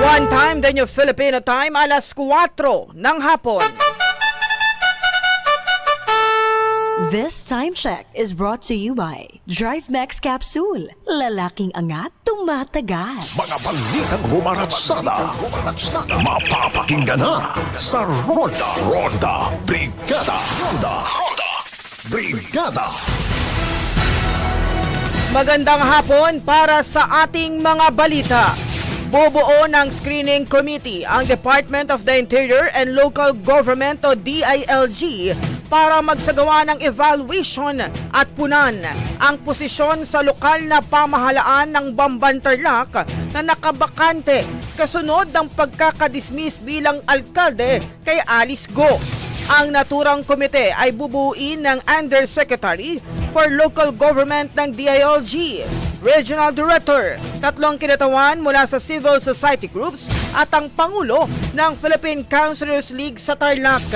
One time, then yung Filipino time, alas 4 ng hapon. This time check is brought to you by Drive Max Capsule. Lalaking angat, tumatagal. Mga balitang rumaratsada. Mapapakinggan na sa Ronda Ronda Brigada. Ronda Ronda Brigada. Magandang hapon para sa ating mga balita. Bubuo ng screening committee ang Department of the Interior and Local Government o DILG para magsagawa ng evaluation at punan ang posisyon sa lokal na pamahalaan ng Bambantarlak na nakabakante kasunod ng pagkakadismiss bilang alkalde kay Alice Go. Ang naturang komite ay bubuin ng Undersecretary for Local Government ng DILG, Regional Director, tatlong kinatawan mula sa civil society groups at ang Pangulo ng Philippine Councilors League sa Tarlac.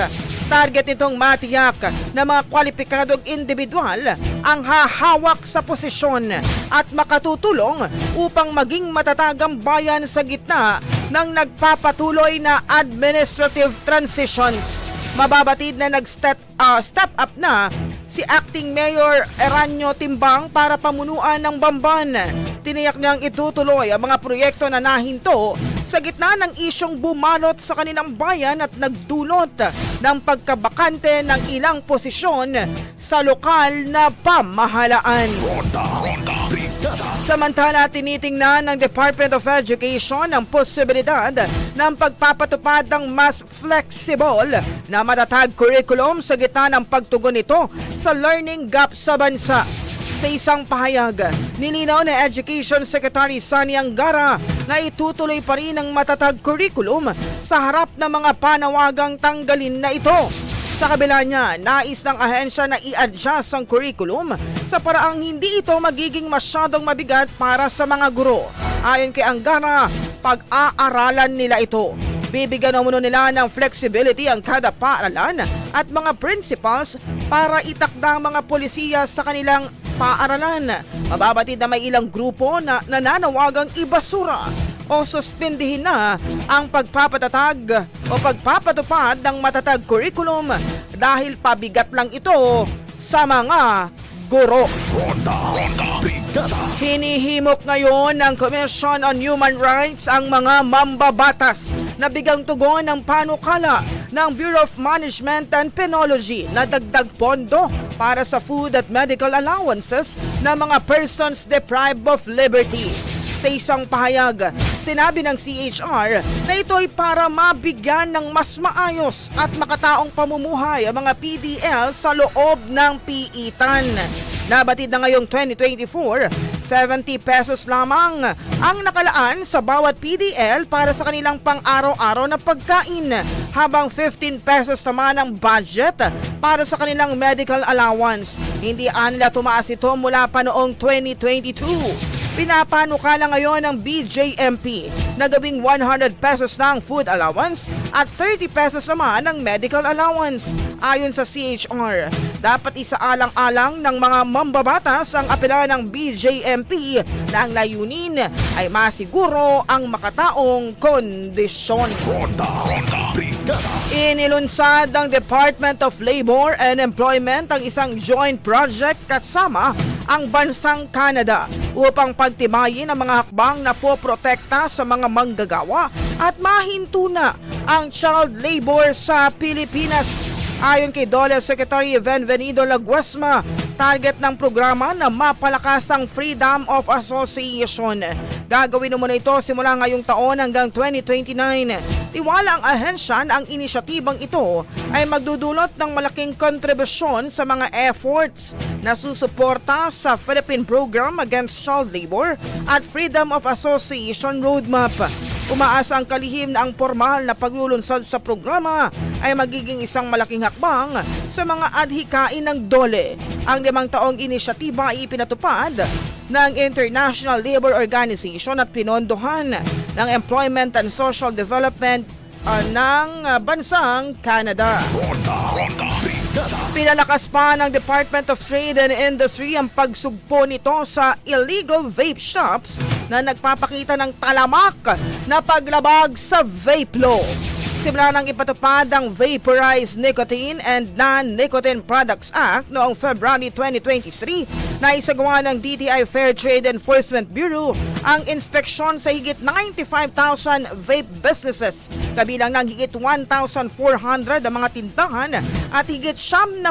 Target nitong matiyak na mga kwalipikadong individual ang hahawak sa posisyon at makatutulong upang maging matatag ang bayan sa gitna ng nagpapatuloy na administrative transitions. Mababatid na nag-step ah, step up na si Acting Mayor Eranio Timbang para pamunuan ng Bamban. Tiniyak niyang itutuloy ang mga proyekto na nahinto sa gitna ng isyong bumalot sa kanilang bayan at nagdulot ng pagkabakante ng ilang posisyon sa lokal na pamahalaan. Ronda Ronda. Samantala, tinitingnan ng Department of Education ang posibilidad ng pagpapatupad ng mas flexible na matatag curriculum sa gitna ng pagtugon nito sa learning gap sa bansa. Sa isang pahayag, nilinaw ni Education Secretary Sani Angara na itutuloy pa rin ang matatag curriculum sa harap ng mga panawagang tanggalin na ito. Sa kabila niya, nais ng ahensya na i-adjust ang curriculum sa paraang hindi ito magiging masyadong mabigat para sa mga guro. Ayon kay Angara, pag-aaralan nila ito. Bibigyan naman nila ng flexibility ang kada paaralan at mga principals para itakda ang mga polisiya sa kanilang paaralan. Mababatid na may ilang grupo na nananawagang ibasura o suspindihin na ang pagpapatatag o pagpapatupad ng matatag curriculum dahil pabigat lang ito sa mga guro. Ronda Ronda Brigada. Hinihimok ngayon ng Commission on Human Rights ang mga mambabatas na bigang tugon ng panukala ng Bureau of Management and Penology na dagdag pondo para sa food at medical allowances ng mga persons deprived of liberty. Sa isang pahayag, sinabi ng CHR na ito ay para mabigyan ng mas maayos at makataong pamumuhay ang mga PDL sa loob ng piitan. Nabatid na ngayong 2024, 70 pesos lamang ang nakalaan sa bawat PDL para sa kanilang pang-araw-araw na pagkain, habang 15 pesos naman ang budget para sa kanilang medical allowance. Hindi anila tumaas ito mula pa noong 2022. Pinapanukala ngayon ng BJMP na gawing 100 pesos na ang food allowance at 30 pesos naman ang medical allowance. Ayon sa CHR, dapat isaalang-alang ng mga mambabatas ang apela ng BJMP na ang layunin ay masiguro ang makataong kondisyon. Ronda, Ronda. Inilunsad ng Department of Labor and Employment ang isang joint project kasama ang bansang Canada upang pagtibayin ang mga hakbang na poprotekta sa mga manggagawa at mahinto na ang child labor sa Pilipinas. Ayon kay DOLE Secretary Benvenido Laguesma, target ng programa na mapalakas ang freedom of association. Gagawin muna ito simula ngayong taon hanggang 2029. Tiwala ang ahensya na ang inisyatibang ito ay magdudulot ng malaking kontribusyon sa mga efforts na susuporta sa Philippine Program Against Child Labor at Freedom of Association Roadmap. Umaasa ang kalihim na ang formal na paglulunsad sa programa ay magiging isang malaking hakbang sa mga adhikain ng DOLE. Ang limang taong inisyatiba ay ipinatupad ng International Labor Organization at pinondohan ng Employment and Social Development uh, ng uh, bansang Canada. Ronda, Ronda. Pinalakas pa ng Department of Trade and Industry ang pagsugpo nito sa illegal vape shops na nagpapakita ng talamak na paglabag sa vape law. Simula nang ipatupad ang Vaporized Nicotine and Non-Nicotine Products Act noong February 2023 na isagawa ng DTI Fair Trade Enforcement Bureau ang inspeksyon sa higit 95,000 vape businesses kabilang ng higit 1,400 ang mga tindahan at higit 70,000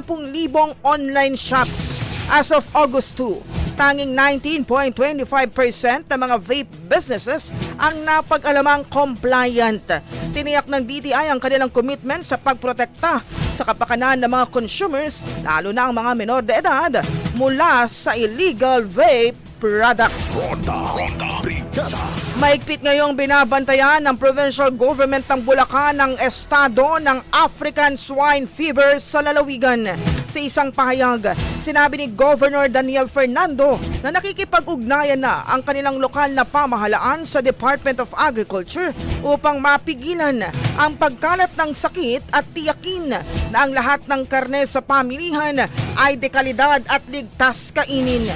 online shops. As of August 2, tanging 19.25% ng mga vape businesses ang napag-alamang compliant. Tiniyak ng DTI ang kanilang commitment sa pagprotekta sa kapakanan ng mga consumers, lalo na ang mga menor de edad, mula sa illegal vape products. Ronda, Ronda, Brigada. Maigpit ngayong binabantayan ng provincial government ng Bulacan ang estado ng African swine fever sa lalawigan. Sa isang pahayag, sinabi ni Governor Daniel Fernando na nakikipag-ugnayan na ang kanilang lokal na pamahalaan sa Department of Agriculture upang mapigilan ang pagkalat ng sakit at tiyakin na ang lahat ng karne sa pamilihan ay dekalidad at ligtas kainin.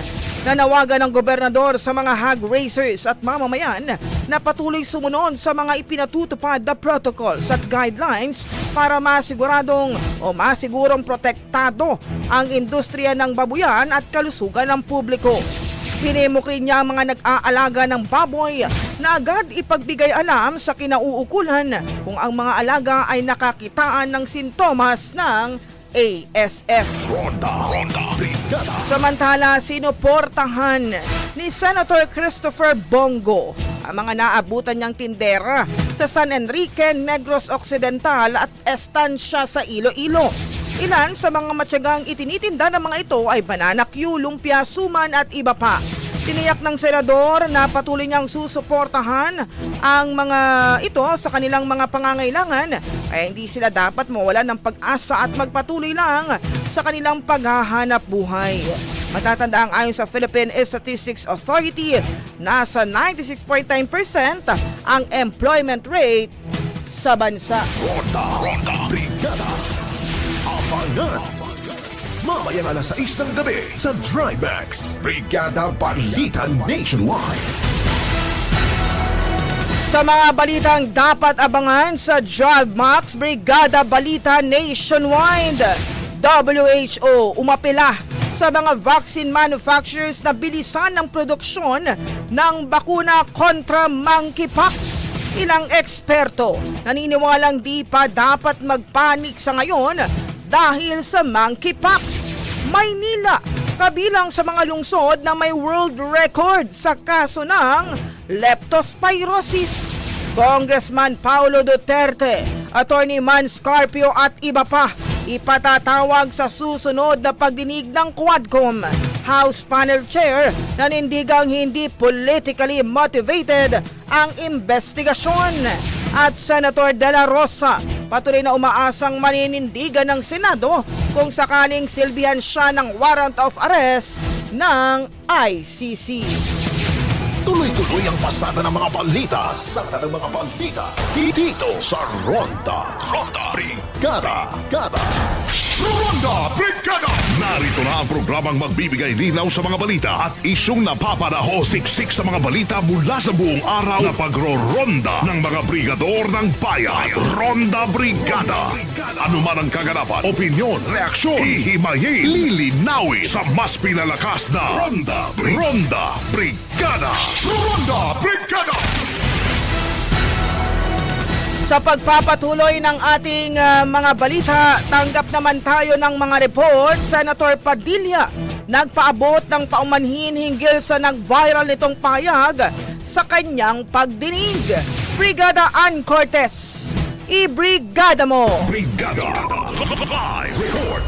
Nanawagan ng gobernador sa mga hog raisers at mamamayan na patuloy sumunod sa mga ipinatutupad na protocols at guidelines para masiguradong o masigurong protektado ang industriya ng babuyan at kalusugan ng publiko. Pinimok rin niya ang mga nag-aalaga ng baboy na agad ipagbigay alam sa kinauukulan kung ang mga alaga ay nakakitaan ng sintomas ng ASF. Ronda, Ronda, Brigada. Samantala, sinuportahan ni Senator Christopher Bongo ang mga naabutan niyang tindera sa San Enrique, Negros Occidental at Estancia sa Iloilo. Ilan sa mga matyagang itinitinda ng mga ito ay banana Q, lumpia, suman at iba pa. Tiniyak ng senador na patuloy niyang susuportahan ang mga ito sa kanilang mga pangangailangan ay hindi sila dapat mawala ng pag-asa at magpatuloy lang sa kanilang paghahanap buhay. Matatanda ang ayon sa Philippine Statistics Authority, nasa 96.9% ang employment rate sa bansa. Ronda, Ronda, Brigada. Abangan. Mamayang alas 6 ng gabi sa Trimax. Brigada Balita Nationwide. Sa mga balitang dapat abangan sa Drive Max Brigada Balita Nationwide, WHO umapila sa mga vaccine manufacturers na bilisan ng produksyon ng bakuna kontra monkeypox. Ilang eksperto naniniwalang di pa dapat magpanik sa ngayon dahil sa monkeypox. Maynila, kabilang sa mga lungsod na may world record sa kaso ng leptospirosis. Congressman Paulo Duterte, Attorney Man Scarpio at iba pa ipatatawag sa susunod na pagdinig ng Quadcom. House Panel Chair nanindigang hindi politically motivated ang investigasyon. At Senator De La Rosa patuloy na umaasang maninindigan ng Senado kung sakaling silbihan siya ng warrant of arrest ng ICC. Tuloy-tuloy ang pasada ng mga balita. Pasada ng mga balita. Dito sa Ronda. Ronda. Brigada. Gada. Ronda Brigada! Narito na ang programang magbibigay linaw sa mga balita at isyong napapanaho siksik sa mga balita mula sa buong araw na pagro-ronda ng mga brigador ng bayan. Ronda Brigada. Ano man ang kaganapan, opinyon, reaksyon, hihimayin, lilinawin sa mas pinalakas na Ronda Brigada. Ronda Brigada. Ronda Brigada! Sa pagpapatuloy ng ating ah, mga balita, tanggap naman tayo ng mga report. Senator Padilla nagpaabot ng paumanhin hinggil sa nag-viral nitong payag sa kanyang pagdinig. Brigada Ann Cortez, i-brigada mo! Brigada. Live report.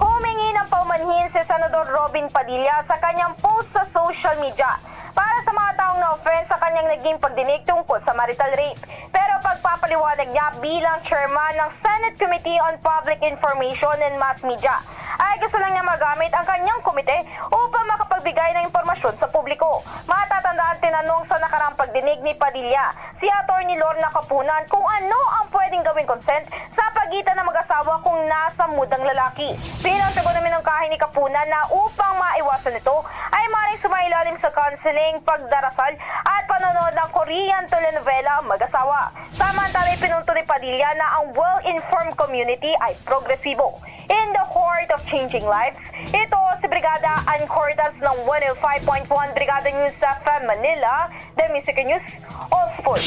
Humingi ng paumanhin si Senador Robin Padilla sa kanyang post sa social media para sa mga taong na-offense sa kanyang naging pagdinig tungkol sa marital rape. Pero pagpapaliwanag niya bilang chairman ng Senate Committee on Public Information and Mass Media, ay gusto lang niya magamit ang kanyang komite upang makapagbigay ng impormasyon sa publiko. Matatandaan tinanong sa nakarang pagdinig ni Padilla si Atty. Lorna Kapunan kung ano ang pwedeng gawing consent sa pagitan ng mag-asawa kung nasa mudang lalaki. Bilang sagot namin ng kahin ni Kapunan na upang maiwasan ito ay maaaring sumailalim sa counseling, pagdarasal at panonood ng Korean telenovela ang mag-asawa. Samantala pinunto ni Padilla na ang well-informed community ay progresibo. In the heart of changing lives, ito si Brigada Ann Cortez ng 105.1 Brigada News FM Manila, The Music News of Sports.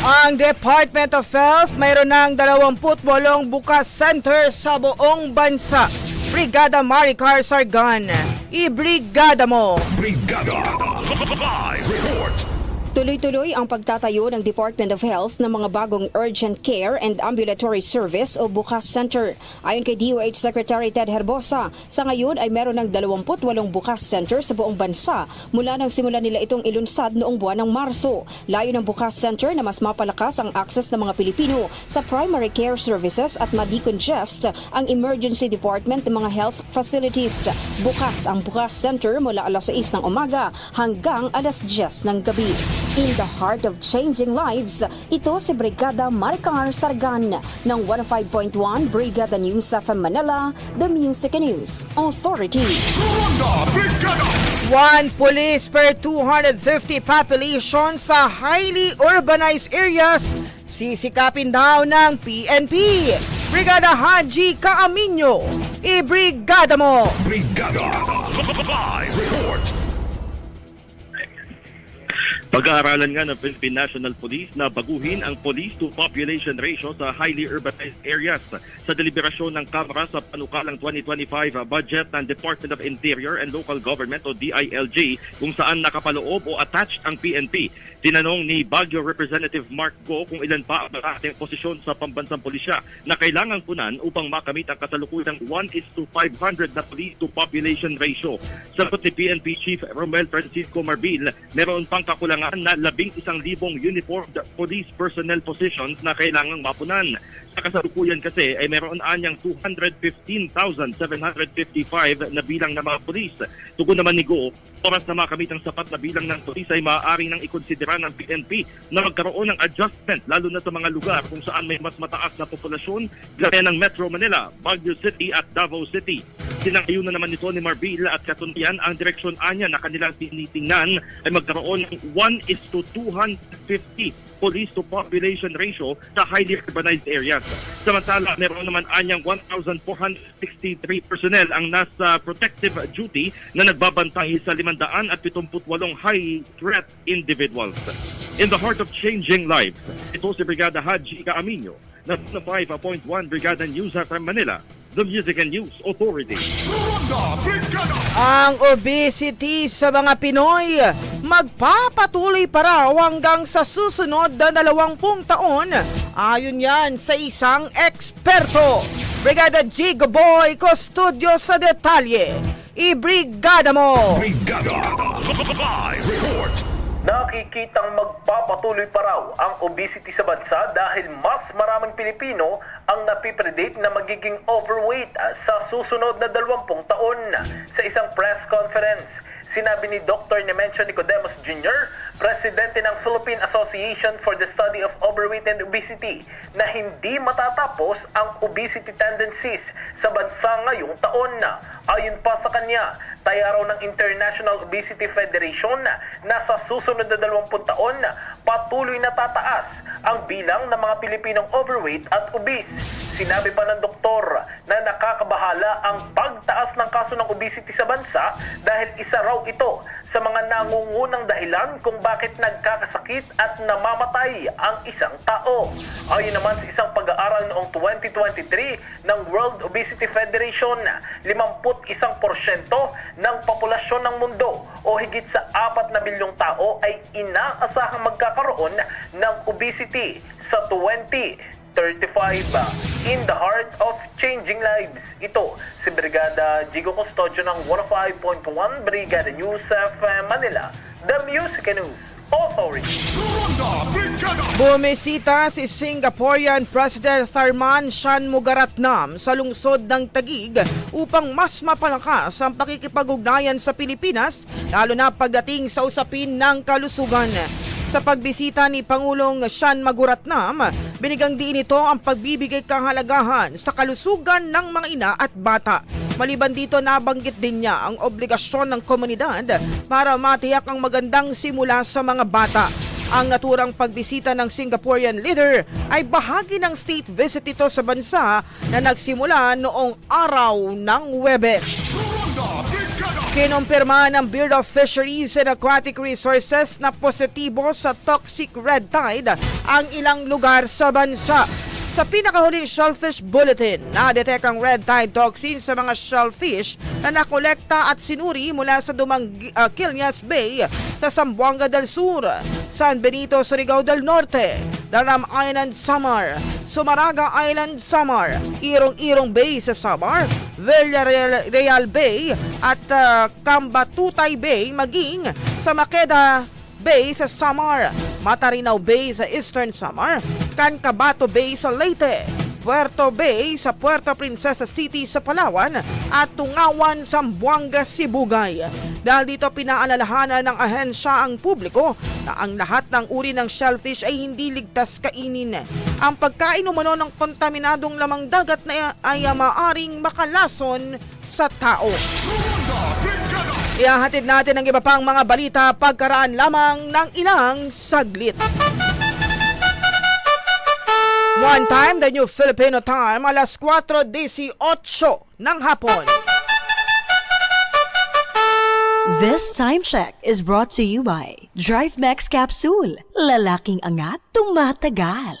Ang Department of Health mayroon ng 28 bukas center sa buong bansa. Brigada Maricar Sargan, i-brigada mo! Brigada. Live. Tuloy-tuloy ang pagtatayo ng Department of Health ng mga bagong Urgent Care and Ambulatory Service o Bukas Center. Ayon kay DOH Secretary Ted Herbosa, sa ngayon ay meron ng 28 Bukas Center sa buong bansa mula nang simula nila itong ilunsad noong buwan ng Marso. Layo ng Bukas Center na mas mapalakas ang access ng mga Pilipino sa primary care services at ma-decongest ang emergency department ng mga health facilities. Bukas ang Bukas Center mula alas 6 ng umaga hanggang alas 10 ng gabi. In the heart of changing lives, ito si Brigada Maricar Sargan ng 105.1 Brigada News FM Manila, The Music News Authority. One police per 250 population sa highly urbanized areas sisikapin daw ng PNP. Brigada Haji Kaaminyo, i-brigada mo! Brigada. Live report. Pag-aaralan nga ng Philippine National Police na baguhin ang police to population ratio sa highly urbanized areas sa deliberasyon ng Kamara sa panukalang 2025 budget ng Department of Interior and Local Government o DILG kung saan nakapaloob o attached ang PNP. Tinanong ni Baguio Representative Mark Go kung ilan pa ang ating posisyon sa pambansang pulisya na kailangang punan upang makamit ang kasalukuyang 1 is to 500 na police to population ratio. Sagot ni PNP Chief Romel Francisco Marbil, meron pang kakulangan na 11,000 uniformed police personnel positions na kailangang mapunan. Sa kasalukuyan kasi ay meron anyang 215,755 na bilang ng mga polis. Tugon naman ni Go, oras na makamit ang sapat na bilang ng polis ay maaari nang ikonsidera ng PNP na magkaroon ng adjustment lalo na sa mga lugar kung saan may mas mataas na populasyon gaya ng Metro Manila, Baguio City at Davao City. Sinakayo na naman ni Marbil at katunayan ang direksyon anya na kanilang tinitingnan ay magkaroon ng 1 is to 250 police to population ratio sa highly urbanized areas. Samantala, meron naman anyang 1,463 personnel ang nasa protective duty na nagbabantay sa 578 high threat individuals. In the heart of changing lives, ito si Brigada Haji Kaaminyo na 5.1 Brigada News FM Manila, the Music and News Authority. Ang obesity sa mga Pinoy magpapatuloy pa raw hanggang sa susunod na 20 taon. Ayon yan sa isang eksperto. Brigada Jigo Boy Custodio sa detalye. I-brigada mo! Brigada. Live report. Nakikitang magpapatuloy pa raw ang obesity sa bansa dahil mas maraming Pilipino ang napipredict na magiging overweight sa susunod na 20 taon. Sa isang press conference, Sinabi ni Dr. Nemencio Nicodemus Jr., presidente ng Philippine Association for the Study of Overweight and Obesity, na hindi matatapos ang obesity tendencies sa bansa ngayong taon. Ayon pa sa kanya, taya raw ng International Obesity Federation na sa susunod na 20 taon, patuloy na tataas ang bilang ng mga Pilipinong overweight at obese. Sinabi pa ng doktor na nakakabahala ang pagtaas ng kaso ng obesity sa bansa dahil isa raw ito sa mga nangungunang dahilan kung bakit nagkakasakit at namamatay ang isang tao. Ayon naman sa isang pag-aaral noong 2023 ng World Obesity Federation, 51% ng populasyon ng mundo o higit sa 4 na bilyong tao ay inaasahang magkakaroon ng obesity sa 20 35 in the heart of changing lives. Ito si Brigada Jigo Custodio ng 105.1 Brigada News of Manila, the Music News Authority. Bumisita si Singaporean President Tharman Shanmugaratnam sa lungsod ng Tagig upang mas mapalakas ang pakikipag-ugnayan sa Pilipinas lalo na pagdating sa usapin ng kalusugan. Sa pagbisita ni Pangulong Shan Maguratnam, binigang diin ito ang pagbibigay kahalagahan sa kalusugan ng mga ina at bata. Maliban dito, nabanggit din niya ang obligasyon ng komunidad para matiyak ang magandang simula sa mga bata. Ang naturang pagbisita ng Singaporean leader ay bahagi ng state visit ito sa bansa na nagsimula noong araw ng Webes. Kinumpirma ng Bureau of Fisheries and Aquatic Resources na positibo sa toxic red tide ang ilang lugar sa bansa. Sa pinakahuling shellfish bulletin, na-detect ang red tide toxin sa mga shellfish na nakolekta at sinuri mula sa Dumang uh, Quilmes Bay sa Zamboanga del Sur, San Benito, Surigao del Norte, Daram Island, Samar, Sumaraga Island, Samar, Irong-Irong Bay sa Samar, Villarreal Real Bay at uh, Cambatutay Bay maging sa Makeda Bay sa Samar, Matarinaw Bay sa Eastern Samar, Cancabato Bay sa Leyte, Puerto Bay sa Puerto Princesa City sa Palawan at Tungawan, Zamboanga, Sibugay. Dahil dito pinaalalahanan ng ahensya ang publiko na ang lahat ng uri ng shellfish ay hindi ligtas kainin. Ang pagkain umano ng kontaminadong lamang dagat na ay maaring makalason sa tao. Ihahatid natin ang iba pang mga balita pagkaraan lamang ng ilang saglit. One time, the new Filipino time, alas 4.18 ng hapon. This time check is brought to you by Drive Max Capsule. Lalaking angat, tumatagal.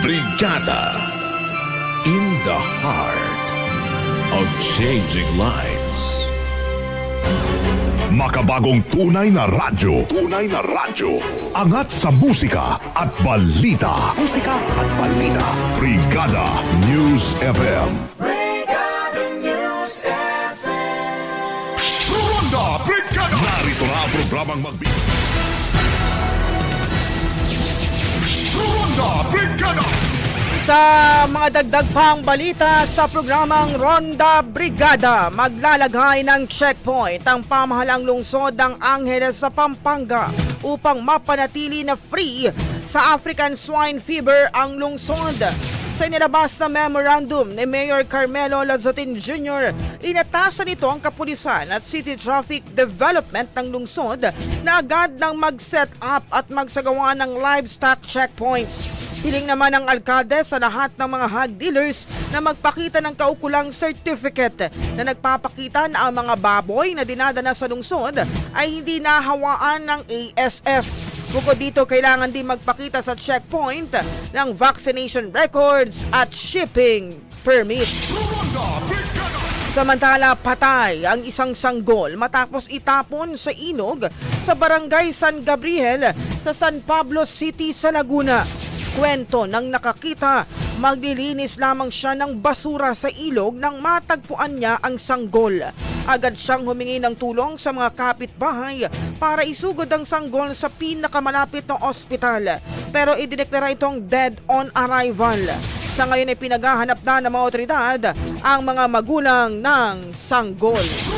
Brigada in the heart of changing lives. Makabagong tunay na radyo. Tunay na radyo. Angat sa musika at balita. Musika at balita. Brigada News FM. Ronda Brigada! Narito na ang programang magbibigay. Ronda Brigada! Sa mga dagdag pang balita sa programang Ronda Brigada, maglalagay ng checkpoint ang pamahalang lungsod ng Angeles sa Pampanga upang mapanatili na free sa African swine fever ang lungsod. Sa inilabas na memorandum ni Mayor Carmelo Lazatin Jr., inatasan nito ang kapulisan at City Traffic Development ng lungsod na agad nang mag-set up at magsagawa ng livestock checkpoints. Hiling naman ng alkalde sa lahat ng mga hog dealers na magpakita ng kaukulang certificate na nagpapakita na ang mga baboy na dinadala sa lungsod ay hindi nahawaan ng ASF. Bukod dito, kailangan din magpakita sa checkpoint ng vaccination records at shipping permit. Samantala, patay ang isang sanggol matapos itapon sa inog sa barangay San Gabriel sa San Pablo City sa Laguna. Kwento ng nakakita, maglilinis lamang siya ng basura sa ilog nang matagpuan niya ang sanggol. Agad siyang humingi ng tulong sa mga kapitbahay para isugod ang sanggol sa pinakamalapit na ospital. Pero idineklara itong dead on arrival. Sa ngayon ay pinaghahanap na ng mga otoridad ang mga magulang ng sanggol.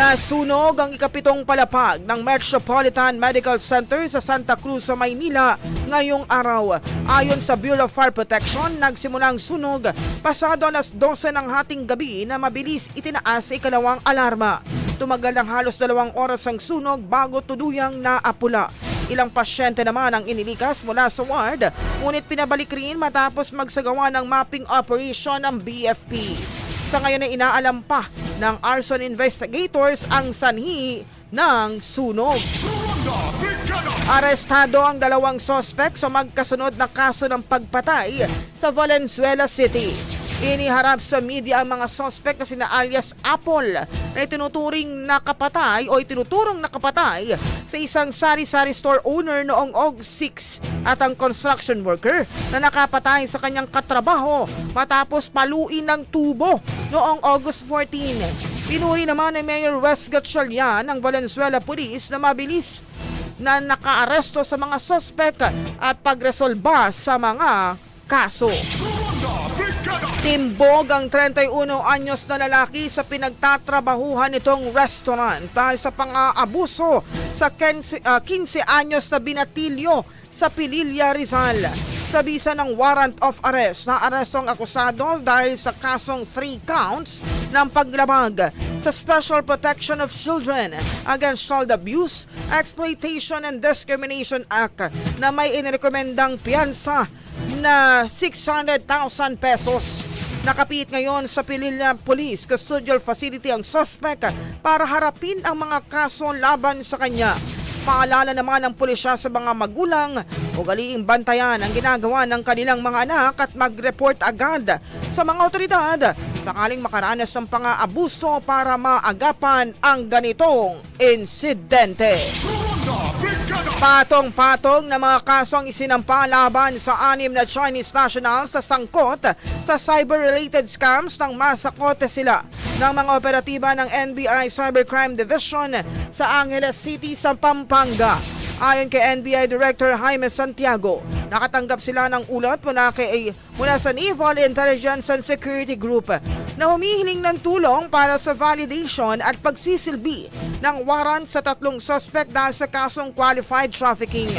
Nasunog ang ikapitong palapag ng Metropolitan Medical Center sa Santa Cruz sa Maynila ngayong araw. Ayon sa Bureau of Fire Protection, nagsimulang sunog pasado alas 12 ng hating gabi na mabilis itinaas sa ikalawang alarma. Tumagal ng halos dalawang oras ang sunog bago tuluyang naapula. Ilang pasyente naman ang inilikas mula sa ward, ngunit pinabalik rin matapos magsagawa ng mapping operation ng BFP. Sa ngayon ay inaalam pa ng arson investigators ang sanhi ng sunog. Arestado ang dalawang sospek sa magkasunod na kaso ng pagpatay sa Valenzuela City. Iniharap sa media ang mga sospek na sina alias Apple na itinuturing nakapatay o itinuturong nakapatay sa isang sari-sari store owner noong August 6 at ang construction worker na nakapatay sa kanyang katrabaho matapos paluin ng tubo noong August 14. Pinuri naman ni Mayor Wes Gatchalian ng Valenzuela Police na mabilis na nakaaresto sa mga sospek at pagresolba sa mga kaso. Timbog ang 31 anyos na lalaki sa pinagtatrabahuhan nitong restaurant dahil sa pang-aabuso sa 15, ah, 15 anyos na binatilyo sa Pililla Rizal. Sa bisa ng warrant of arrest, na aresto ang akusado dahil sa kasong 3 counts ng paglabag sa Special Protection of Children Against Child Abuse, Exploitation and Discrimination Act na may inirekomendang piyansa na 600,000 pesos. Nakapit ngayon sa Pililla Police Custodial Facility ang suspect para harapin ang mga kaso laban sa kanya. Paalala naman ng pulisya sa mga magulang o galiing bantayan ang ginagawa ng kanilang mga anak at mag-report agad sa mga otoridad sakaling makaranas ng pang-aabuso para maagapan ang ganitong insidente. Patong-patong na mga kaso ang isinampa laban sa anim na Chinese nationals sa sangkot sa cyber-related scams nang masakote sila ng mga operatiba ng NBI Cybercrime Division sa Angeles City sa Pampanga. Ayon kay NBI Director Jaime Santiago, nakatanggap sila ng ulat mula, kay, mula sa Naval Intelligence and Security Group na humihiling ng tulong para sa validation at pagsisilbi ng warrant sa tatlong suspect dahil sa kasong qualified trafficking.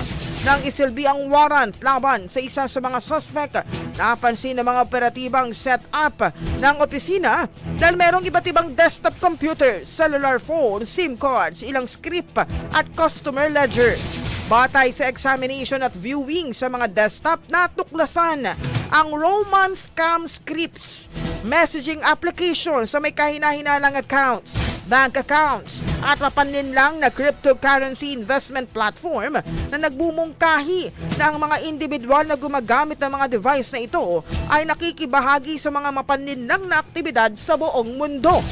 Nang isilbi ang warrant laban sa isa sa mga suspect, napansin ng mga operatibang set up ng opisina dahil merong iba't ibang desktop computer, cellular phone, SIM cards, ilang script at customer ledger. Batay sa examination at viewing sa mga desktop, natuklasan ang Roman scam scripts, messaging application sa may kahinahinalang accounts, bank accounts at mapanlinlang na cryptocurrency investment platform na nagbumungkahi na ang mga individual na gumagamit ng mga device na ito ay nakikibahagi sa mga mapanlinlang na aktibidad sa buong mundo.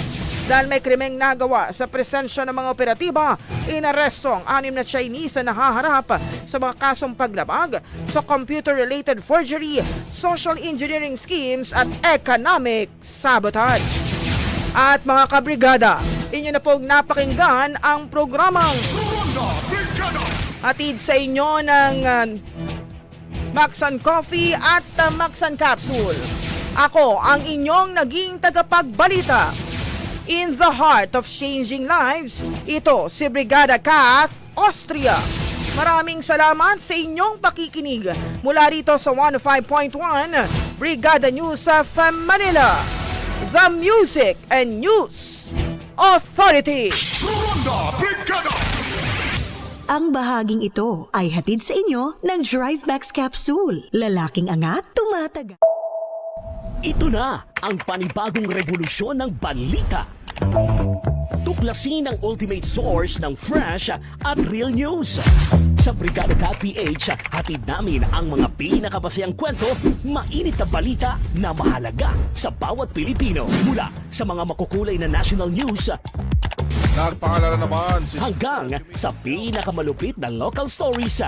Dahil may krimeng nagawa sa presensya ng mga operatiba, inaresto ang anim na Chinese na nahaharap sa mga kasong paglabag sa computer-related forgery, social engineering schemes at economic sabotage. At mga kabrigada, inyo na pong napakinggan ang programang hatid sa inyo ng uh, Maxan Coffee at uh, Maxan Capsule. Ako ang inyong naging tagapagbalita. In the heart of changing lives, ito si Brigada Kath, Austria. Maraming salamat sa inyong pakikinig mula rito sa 105.1 Brigada News of Manila. The Music and News Authority. Ronda Brigada! Ang bahaging ito ay hatid sa inyo ng Drive Max Capsule. Lalaking angat, tumataga. Ito na ang panibagong revolusyon ng balita. Tuklasin ang ultimate source ng fresh at real news. Sa Brigada.ph, hatid namin ang mga pinakabasayang kwento, mainit na balita na mahalaga sa bawat Pilipino. Mula sa mga makukulay na national news Nagpaalala naman si hanggang sa pinakamalupit na local stories.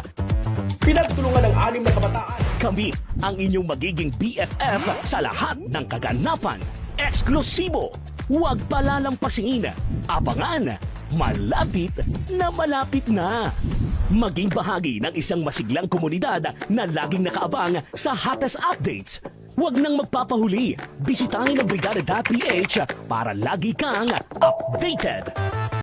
Pinagtulungan ng anim na kabataan. Kami ang inyong magiging BFF sa lahat ng kaganapan. Eksklusibo. Huwag palalampasin. Abangan. Malapit na malapit na. Maging bahagi ng isang masiglang komunidad na laging nakaabang sa hottest updates. Huwag nang magpapahuli. Bisitahin ang Brigada.ph para lagi kang updated.